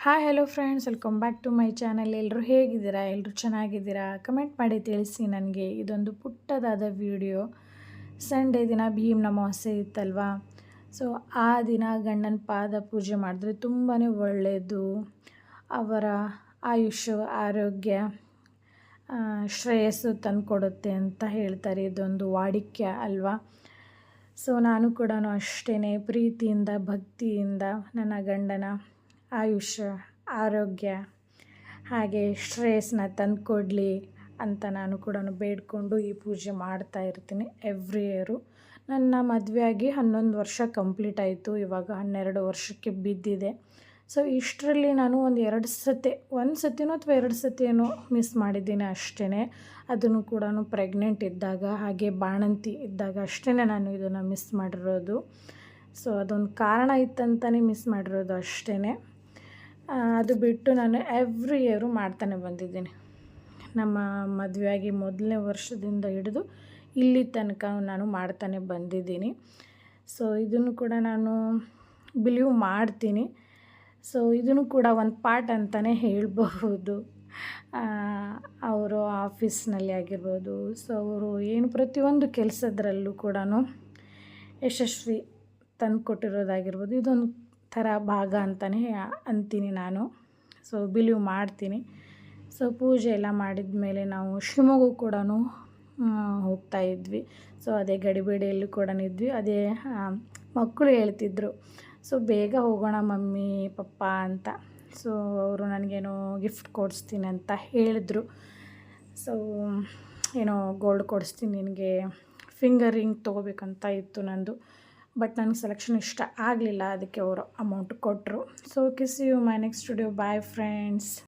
Hi hello friends welcome back to my channel ಎಲ್ಲರೂ ಹೇಗಿದ್ದೀರಾ? ಎಲ್ಲರೂ ಚೆನ್ನಾಗಿದ್ದೀರಾ? ಕಮೆಂಟ್ ಮಾಡಿ ತಿಳಿಸಿ ನನಗೆ. ಇದೊಂದು ಪುಟ್ಟದಾದ ವಿಡಿಯೋ ಸಂಡೇ ದಿನ ಭೀಮ್ ಅಮಾವಾಸ್ಯೆ ಇತ್ತಲ್ವಾ? ಸೊ ಆ ದಿನ ಗಂಡನ ಪಾದ ಪೂಜೆ ಮಾಡಿದ್ರೆ ತುಂಬಾ ಒಳ್ಳೆಯದು. ಅವರ ಆಯುಷ್ಯ, ಆರೋಗ್ಯ ಶ್ರೇಯಸ್ಸು ತಂದುಕೊಡುತ್ತೆ ಅಂತ ಹೇಳ್ತಾರೆ. ಇದೊಂದು ವಾಡಿಕೆ ಅಲ್ವಾ? ಸೊ ನಾನು ಕೂಡ ಅಷ್ಟೇ ಪ್ರೀತಿಯಿಂದ, ಭಕ್ತಿಯಿಂದ ನನ್ನ ಗಂಡನ ಆಯುಷ್ಯ ಆರೋಗ್ಯ, ಹಾಗೆ ಶ್ರೇಯಸ್ನ ತಂದುಕೊಡ್ಲಿ ಅಂತ ನಾನು ಕೂಡ ಬೇಡಿಕೊಂಡು ಈ ಪೂಜೆ ಮಾಡ್ತಾ ಇರ್ತೀನಿ ಎವ್ರಿ ಇಯರು ನನ್ನ ಮದುವೆ ಆಗಿ ಹನ್ನೊಂದು ವರ್ಷ ಕಂಪ್ಲೀಟ್ ಆಯಿತು, ಇವಾಗ ಹನ್ನೆರಡು ವರ್ಷಕ್ಕೆ ಬಿದ್ದಿದೆ. ಸೊ ಇಷ್ಟರಲ್ಲಿ ನಾನು ಒಂದು ಎರಡು ಸತಿ, ಒಂದು ಸತಿನೋ ಅಥವಾ ಎರಡು ಸತಿನೋ ಮಿಸ್ ಮಾಡಿದ್ದೀನಿ ಅಷ್ಟೇ ಅದನ್ನು ಕೂಡ ಪ್ರೆಗ್ನೆಂಟ್ ಇದ್ದಾಗ, ಹಾಗೆ ಬಾಣಂತಿ ಇದ್ದಾಗ ಅಷ್ಟೇ ನಾನು ಇದನ್ನು ಮಿಸ್ ಮಾಡಿರೋದು. ಸೊ ಅದೊಂದು ಕಾರಣ ಇತ್ತಂತಲೇ ಮಿಸ್ ಮಾಡಿರೋದು ಅಷ್ಟೇ ಅದು ಬಿಟ್ಟು ನಾನು ಎವ್ರಿ ಇಯರು ಮಾಡ್ತಾನೆ ಬಂದಿದ್ದೀನಿ. ನಮ್ಮ ಮದುವೆಯಾಗಿ ಮೊದಲನೇ ವರ್ಷದಿಂದ ಹಿಡಿದು ಇಲ್ಲಿ ತನಕ ನಾನು ಮಾಡ್ತಾನೆ ಬಂದಿದ್ದೀನಿ. ಸೊ ಇದನ್ನು ಕೂಡ ನಾನು ಬಿಲೀವ್ ಮಾಡ್ತೀನಿ. ಸೊ ಇದನ್ನು ಕೂಡ ಒಂದು ಪಾರ್ಟ್ ಅಂತಲೇ ಹೇಳಬಹುದು. ಅವರು ಆಫೀಸ್ನಲ್ಲಿ ಆಗಿರ್ಬೋದು. ಸೊ ಅವರು ಏನು ಪ್ರತಿಯೊಂದು ಕೆಲಸದ್ರಲ್ಲೂ ಕೂಡ ಯಶಸ್ವಿ ತಂದು ಕೊಟ್ಟಿರೋದಾಗಿರ್ಬೋದು ಇದೊಂದು ಥರ ಭಾಗ ಅಂತಲೇ ಅಂತೀನಿ ನಾನು. ಸೊ ಬಿಲೀವ್ ಮಾಡ್ತೀನಿ. ಸೊ ಪೂಜೆ ಎಲ್ಲ ಮಾಡಿದ ಮೇಲೆ ನಾವು ಶಿವಮೊಗ್ಗ ಕೂಡ ಹೋಗ್ತಾ ಇದ್ವಿ. ಸೊ ಅದೇ ಗಡಿಬೇಡಿಯಲ್ಲಿ ಕೂಡ ಇದ್ವಿ. ಅದೇ ಮಕ್ಕಳು ಹೇಳ್ತಿದ್ರು. ಸೊ ಬೇಗ ಹೋಗೋಣ ಮಮ್ಮಿ, ಪಪ್ಪ ಅಂತ. ಸೊ ಅವರು ನನಗೇನೋ ಗಿಫ್ಟ್ ಕೊಡಿಸ್ತೀನಿ ಅಂತ ಹೇಳಿದ್ರು. ಸೊ ಏನೋ ಗೋಲ್ಡ್ ಕೊಡಿಸ್ತೀನಿ ನಿನಗೆ ಫಿಂಗರ್ ರಿಂಗ್ ತೊಗೋಬೇಕಂತ ಇತ್ತು ನಂದು. ಬಟ್ ನನಗೆ ಸೆಲೆಕ್ಷನ್ ಇಷ್ಟ ಆಗಲಿಲ್ಲ ಅದಕ್ಕೆ ಅವರು ಅಮೌಂಟ್ ಕೊಟ್ಟರು so kiss you my next studio bye friends